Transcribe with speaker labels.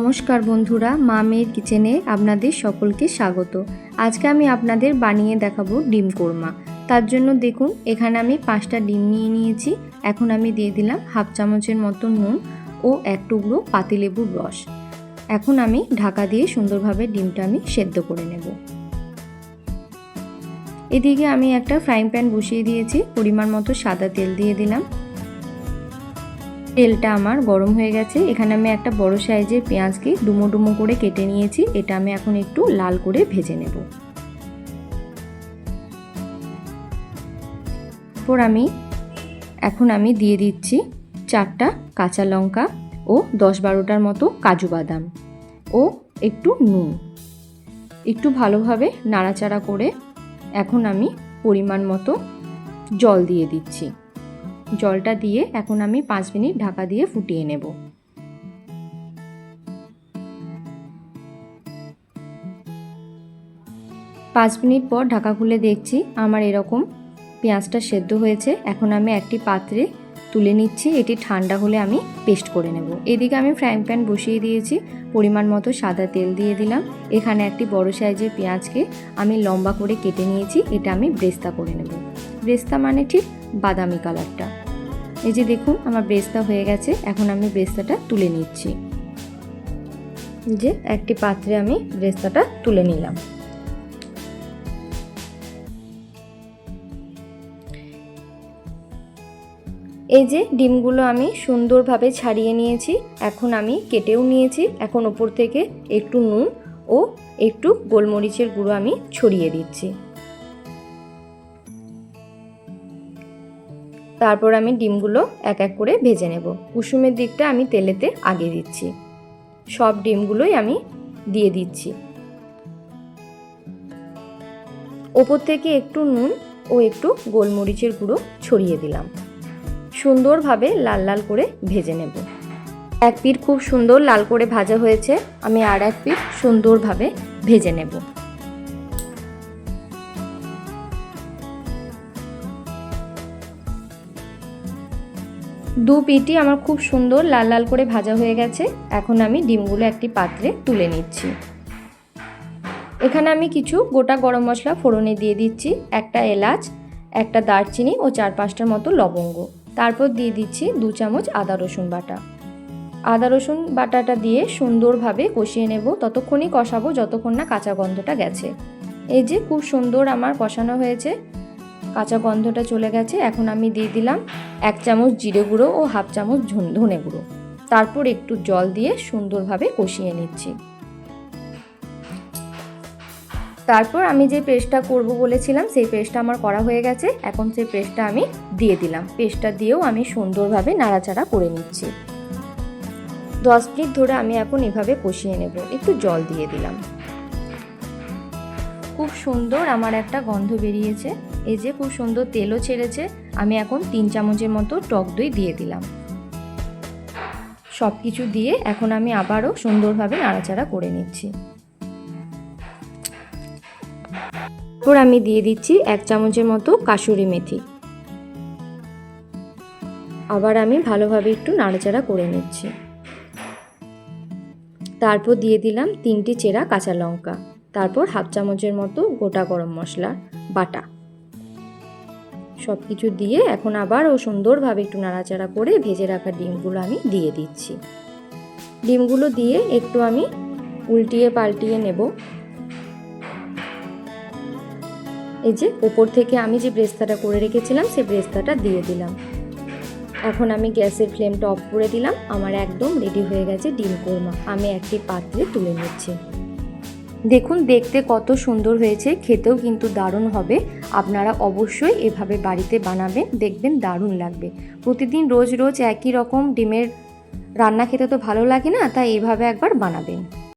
Speaker 1: নমস্কার বন্ধুরা, মা মেয়ের কিচেনে আপনাদের সকলকে স্বাগত। আজকে আমি আপনাদের বানিয়ে দেখাবো ডিম কোরমা। তার জন্য দেখুন, এখানে আমি পাঁচটা ডিম নিয়ে নিয়েছি। এখন আমি দিয়ে দিলাম হাফ চামচের মতো নুন ও এক টুকরো পাতিলেবুর রস। এখন আমি ঢাকা দিয়ে সুন্দরভাবে ডিমটা আমি সেদ্ধ করে নেব। এদিকে আমি একটা ফ্রাইং প্যান বসিয়ে দিয়েছি, পরিমাণ মতো সাদা তেল দিয়ে দিলাম। তেলটা আমার গরম হয়ে গেছে। এখানে আমি একটা বড় সাইজের পেঁয়াজকে ডুমো ডুমো করে কেটে নিয়েছি। এটা আমি এখন একটু লাল করে ভেজে নেব। তারপর আমি এখন আমি দিয়ে দিচ্ছি চারটা কাঁচা লঙ্কা ও দশ বারোটার মতো কাজু বাদাম ও একটু নুন। একটু ভালোভাবে নাড়াচাড়া করে এখন আমি পরিমাণ মতো জল দিয়ে দিচ্ছি। জলটা দিয়ে এখন আমি পাঁচ মিনিট ঢাকা দিয়ে ফুটিয়ে নেব। পাঁচ মিনিট পর ঢাকা খুলে দেখছি আমার এরকম পেঁয়াজটা সেদ্ধ হয়েছে। এখন আমি একটি পাত্রে তুলে নিচ্ছি, এটি ঠান্ডা হলে আমি পেস্ট করে নেব। এদিকে আমি ফ্রাইং প্যান বসিয়ে দিয়েছি, পরিমাণ মতো সাদা তেল দিয়ে দিলাম। এখানে একটি বড় সাইজের পেঁয়াজকে আমি লম্বা করে কেটে নিয়েছি, এটা আমি ব্রেস্তা করে নেব। ব্রেস্তা মানে ঠিক বাদামি কালারটা। এই যে দেখুন, আমার ব্রেস্তা হয়ে গেছে, এখন আমি ব্রেস্তাটা তুলে নিচ্ছি। যে একটি পাত্রে আমি ব্রেস্তাটা তুলে নিলাম। এই যে ডিমগুলো আমি সুন্দরভাবে ছাড়িয়ে নিয়েছি, এখন আমি কেটেও নিয়েছি। এখন ওপর থেকে একটু নুন ও একটু গোলমরিচের গুঁড়ো আমি ছড়িয়ে দিচ্ছি। তারপর আমি ডিমগুলো এক এক করে ভেজে নেব। কুসুমের দিকটা আমি তেলেতে আগে দিচ্ছি। সব ডিমগুলোই আমি দিয়ে দিচ্ছি। ওপর থেকে একটু নুন ও একটু গোলমরিচের গুঁড়ো ছড়িয়ে দিলাম। সুন্দরভাবে লাল লাল করে ভেজে নেব। এক পিঠ খুব সুন্দর লাল করে ভাজা হয়েছে। আমি আর এক পিঠ সুন্দরভাবে ভেজে নেব। দু পিটি আমার খুব সুন্দর, লাল লাল করে ভাজা হয়ে গেছে। এখন আমি ডিমগুলো একটি পাত্রে তুলে নিচ্ছি। এখানে আমি কিছু গোটা গরম মশলা ফোড়নে দিয়ে দিচ্ছি, একটা এলাচ, একটা দারচিনি ও চার পাঁচটার মতো লবঙ্গ। তারপর দিয়ে দিচ্ছি দু চামচ আদা রসুন বাটা। আদা রসুন বাটাটা দিয়ে সুন্দরভাবে কষিয়ে নেব। ততক্ষণই কষাবো, যতক্ষণ না কাঁচা গন্ধটা গেছে। এই যে খুব সুন্দর আমার কষানো হয়েছে। কাঁচা গন্ধটা চলে গেছে, এখন আমি দিয়ে দিলাম এক চামচ জিরে গুঁড়ো ও হাফ চামচ ধনে গুঁড়ো। তারপর একটু জল দিয়ে সুন্দরভাবে কষিয়ে নিচ্ছি। তারপর আমি যে পেস্টটা করব বলেছিলাম, সেই পেস্টটা আমার করা হয়ে গেছে, এখন সেই পেস্টটা আমি দিয়ে দিলাম। পেস্টটা দিয়েও আমি সুন্দরভাবে নাড়াচাড়া করে নিচ্ছি। দশ মিনিট ধরে আমি এখন এভাবে কষিয়ে নেব, একটু জল দিয়ে দিলাম। খুব সুন্দর আমার একটা গন্ধ বেরিয়েছে। এই যে খুব সুন্দর তেলও ছেড়েছে, আমি এখন তিন চামচের মতো টক দই দিয়ে দিলাম। সব কিছু দিয়ে এখন আমি আবারও সুন্দরভাবে নাড়াচাড়া করে নিচ্ছি। তারপর আমি দিয়ে দিচ্ছি এক চামচের মতো কাসুরি মেথি। আবার আমি ভালোভাবে একটু নাড়াচাড়া করে নিচ্ছি। তারপর দিয়ে দিলাম তিনটি চেরা কাঁচা লঙ্কা। তারপর হাফ চামচের মতো গোটা গরম মশলা, বাটা। সব কিছু দিয়ে এখন আবার ও সুন্দরভাবে একটু নাড়াচাড়া করে ভেজে রাখা ডিমগুলো আমি দিয়ে দিচ্ছি। ডিমগুলো দিয়ে একটু আমি উল্টিয়ে পাল্টিয়ে নেব। এই যে ওপর থেকে আমি যে ব্রেস্তাটা করে রেখেছিলাম সেই ব্রেস্তাটা দিয়ে দিলাম। এখন আমি গ্যাসের ফ্লেমটা অফ করে দিলাম। আমার একদম রেডি হয়ে গেছে ডিম কোরমা। আমি একটি পাত্রে তুলে নিচ্ছি। দেখুন, দেখতে কত সুন্দর হয়েছে, খেতেও কিন্তু দারুণ হবে। আপনারা অবশ্যই এভাবে বাড়িতে বানাবেন, দেখবেন দারুণ লাগবে। প্রতিদিন রোজ রোজ একই রকম ডিমের রান্না খেতে তো ভালো লাগে না, তাই এভাবে একবার বানাবেন।